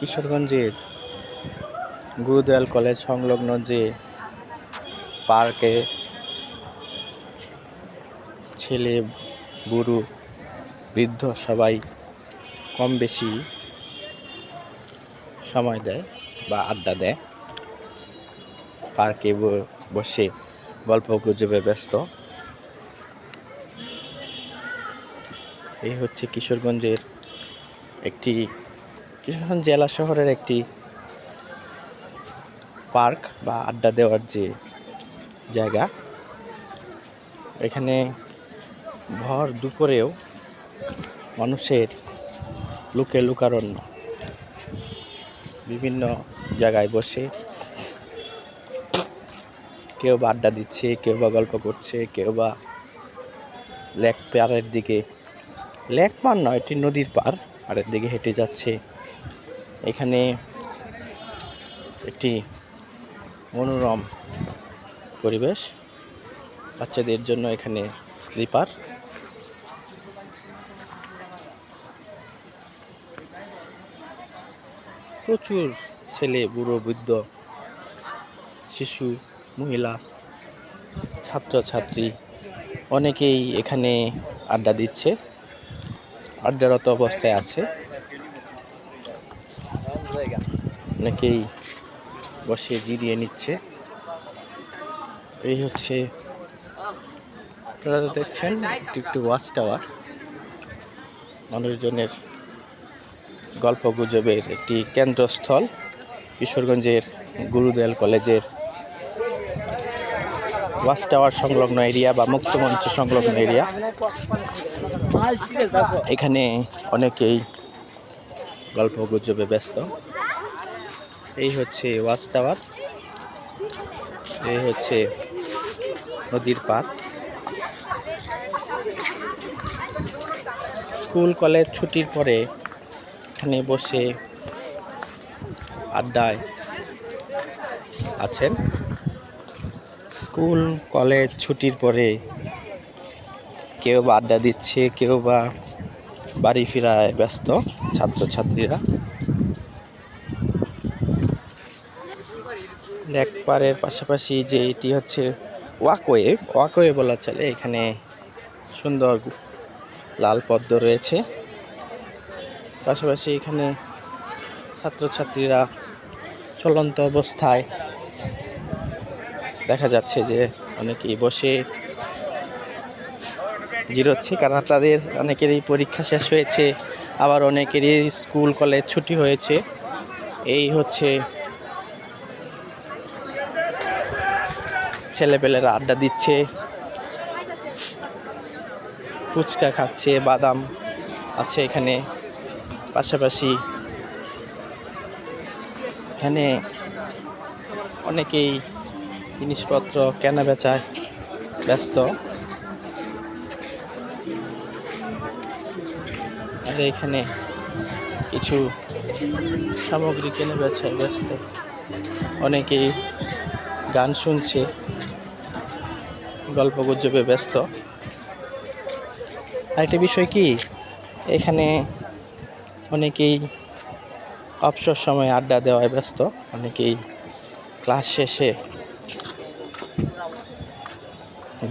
কিশোরগঞ্জের গুরুদয়াল কলেজ সংলগ্ন যে পার্কে ছেলে, বুড়ো, বৃদ্ধ সবাই কম বেশি সময় দেয় বা আড্ডা দেয়। পার্কে বসে গল্প গুজবে ব্যস্ত। এই হচ্ছে কিশোরগঞ্জের একটি কিশোরগঞ্জ জেলা শহরের একটি পার্ক বা আড্ডা দেওয়ার যে জায়গা, এখানে ভর দুপুরেও মানুষের লুকে লুকারণ্য বিভিন্ন জায়গায় বসে কেউ বা আড্ডা দিচ্ছে, কেউ বা গল্প করছে, কেউ বা লেক পাড়ের দিকে, লেক পার নয়, এটি নদীর পার পাড়ের দিকে হেঁটে যাচ্ছে। এখানে একটি মনোরম পরিবেশ। বাচ্চাদের জন্য এখানে স্লিপার। প্রচুর ছেলে, বুড়ো, বৃদ্ধ, শিশু, মহিলা, ছাত্রছাত্রী অনেকেই এখানে আড্ডা দিচ্ছে। আড্ডারত অবস্থায় আছে। অনেকেই বসে জিরিয়ে নিচ্ছে। এই হচ্ছে, আপনারা তো দেখছেন, একটু ওয়াচ টাওয়ার। মানুষজনের গল্প গুজবের একটি কেন্দ্রস্থল, কিশোরগঞ্জের গুরুদয়াল কলেজের ওয়াচ টাওয়ার সংলগ্ন এরিয়া বা মুক্তমঞ্চ সংলগ্ন এরিয়া। এখানে অনেকেই গল্প গুজবে ব্যস্ত। এই হচ্ছে ওয়াচ টাওয়ার। এই হচ্ছে নদীর পার স্কুল, কলেজ ছুটির পরে এখানে বসে আড্ডায় আছেন। স্কুল, কলেজ ছুটির পরে কেউ বা আড্ডা দিচ্ছে, কেউ বা বাড়ি ফেরায় ব্যস্ত ছাত্রছাত্রীরা। লেকপারের পাশাপাশি যে এটি হচ্ছে ওয়াকওয়ে ওয়াকওয়ে বলা চলে, এখানে সুন্দর লাল পদ্ম রয়েছে। পাশাপাশি এখানে ছাত্রছাত্রীরা চলন্ত অবস্থায় দেখা যাচ্ছে যে অনেকেই বসে জিরোচ্ছে, কারণ তাদের অনেকেরই পরীক্ষা শেষ হয়েছে, আবার অনেকেরই স্কুল, কলেজ ছুটি হয়েছে। এই হচ্ছে ছেলেপেলেরা আড্ডা দিচ্ছে। ফুচকা খাচ্ছে, বাদাম আছে এখানে। পাশাপাশি এখানে অনেকেই জিনিসপত্র কেনা বেচায় ব্যস্ত। আর এখানে কিছু সামগ্রী কেনা বেচায় ব্যস্ত। অনেকেই গান শুনছে। গল্প গুজবে ব্যস্ত। আরেকটা বিষয় কি? এখানে অনেকেই অবসর সময় আড্ডা দেওয়ায় ব্যস্ত, অনেকেই ক্লাস শেষে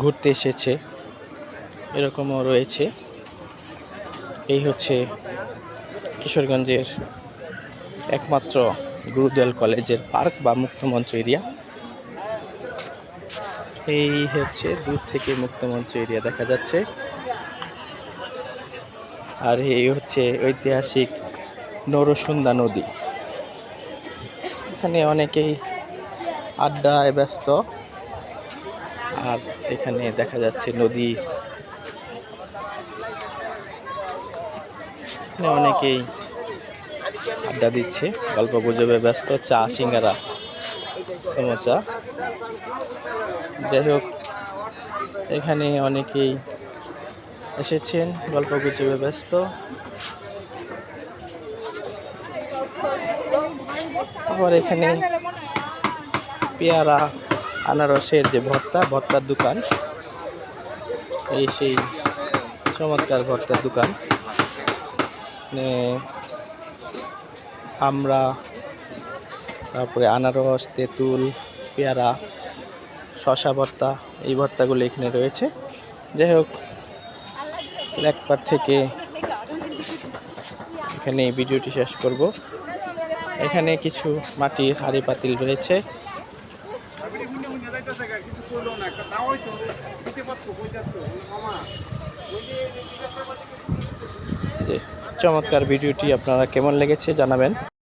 ঘুরতে এসেছে, এরকমও রয়েছে। এই হচ্ছে কিশোরগঞ্জের একমাত্র গুরুদয়াল কলেজের পার্ক বা মুক্তমঞ্চ এরিয়া। এই হচ্ছে দূর থেকে মুক্তমঞ্চ এরিয়া দেখা যাচ্ছে। আর এই হচ্ছে ঐতিহাসিক নরসুন্দা নদী। এখানে অনেকেই আড্ডায় ব্যস্ত। আর এখানে দেখা যাচ্ছে নদী। অনেকেই আড্ডা দিচ্ছে, গল্প গুজবে ব্যস্ত, চা, সিঙ্গারা, সমোচা। যাই হোক, এখানে অনেকেই এসেছেন, গল্প গুজবে ব্যস্ত। আবার এখানে পেয়ারা, আনারসের যে ভর্তা, ভর্তার দোকান। এই সেই চমৎকার ভর্তার দোকান। আমরা, তারপরে আনারস, তেঁতুল, পেয়ারা শশা ভর্তা, এই ভর্তাগুলো এখানে রয়েছে। যাই হোক লেকপার থেকে এখানে ভিডিওটি শেষ করব। এখানে কিছু মাটির হাড়ি পাতিল রয়েছে। চমৎকার ভিডিওটি আপনারা কেমন লেগেছে জানাবেন।